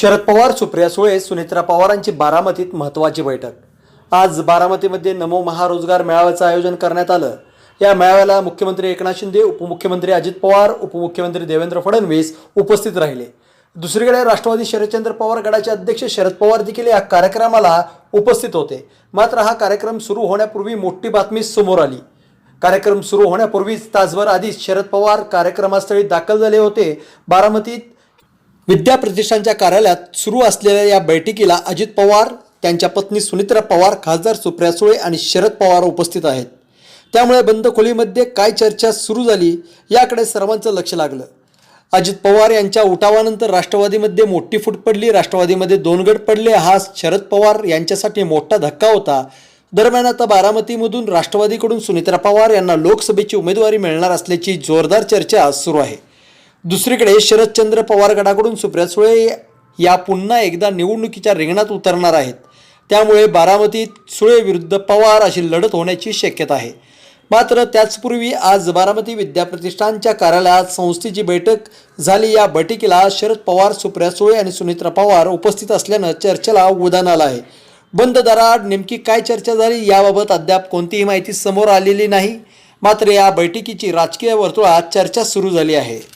शरद पवार सुप्रिया सुळे सुनेत्रा पवारांची बारामतीत महत्त्वाची बैठक. आज बारामतीमध्ये नमो महारोजगार मेळाव्याचं आयोजन करण्यात आलं. या मेळाव्याला मुख्यमंत्री एकनाथ शिंदे उपमुख्यमंत्री अजित पवार उपमुख्यमंत्री देवेंद्र फडणवीस उपस्थित राहिले. दुसरीकडे राष्ट्रवादी शरदचंद्र पवार गटाचे अध्यक्ष शरद पवार देखील या कार्यक्रमाला उपस्थित होते. मात्र हा कार्यक्रम सुरू होण्यापूर्वी मोठी बातमी समोर आली. कार्यक्रम सुरू होण्यापूर्वीच तासभर आधीच शरद पवार कार्यक्रमास्थळी दाखल झाले होते. बारामतीत विद्या प्रतिष्ठानच्या कार्यालयात सुरू असलेल्या या बैठकीला अजित पवार त्यांच्या पत्नी सुनित्रा पवार खासदार सुप्रिया सुळे आणि शरद पवार उपस्थित आहेत. त्यामुळे बंद खोलीमध्ये काय चर्चा सुरू झाली याकडे सर्वांचं लक्ष लागलं. अजित पवार यांच्या उठावानंतर राष्ट्रवादीमध्ये मोठी फूट पडली राष्ट्रवादीमध्ये दोन गट पडले. हा शरद पवार यांच्यासाठी मोठा धक्का होता. दरम्यान आता बारामतीमधून राष्ट्रवादीकडून सुनित्रा पवार यांना लोकसभेची उमेदवारी मिळणार असल्याची जोरदार चर्चा सुरू आहे. दुसरीकडे शरदचंद्र पवार गटाकडून सुप्रिया सुळे या पुन्हा एकदा निवडणुकीच्या रिंगणात उतरणार आहेत. त्यामुळे बारामतीत सुळे विरुद्ध पवार अशी लढत होण्याची शक्यता आहे. मात्र त्याचपूर्वी आज बारामती विद्याप्रतिष्ठानच्या कार्यालयात संस्थेची बैठक झाली. या बैठकीला शरद पवार सुप्रिया सुळे आणि सुनित्रा पवार उपस्थित असल्यानं चर्चेला उदान आलं आहे. बंद दरात नेमकी काय चर्चा झाली याबाबत अद्याप कोणतीही माहिती समोर आलेली नाही. मात्र या बैठकीची राजकीय वर्तुळात चर्चा सुरू झाली आहे.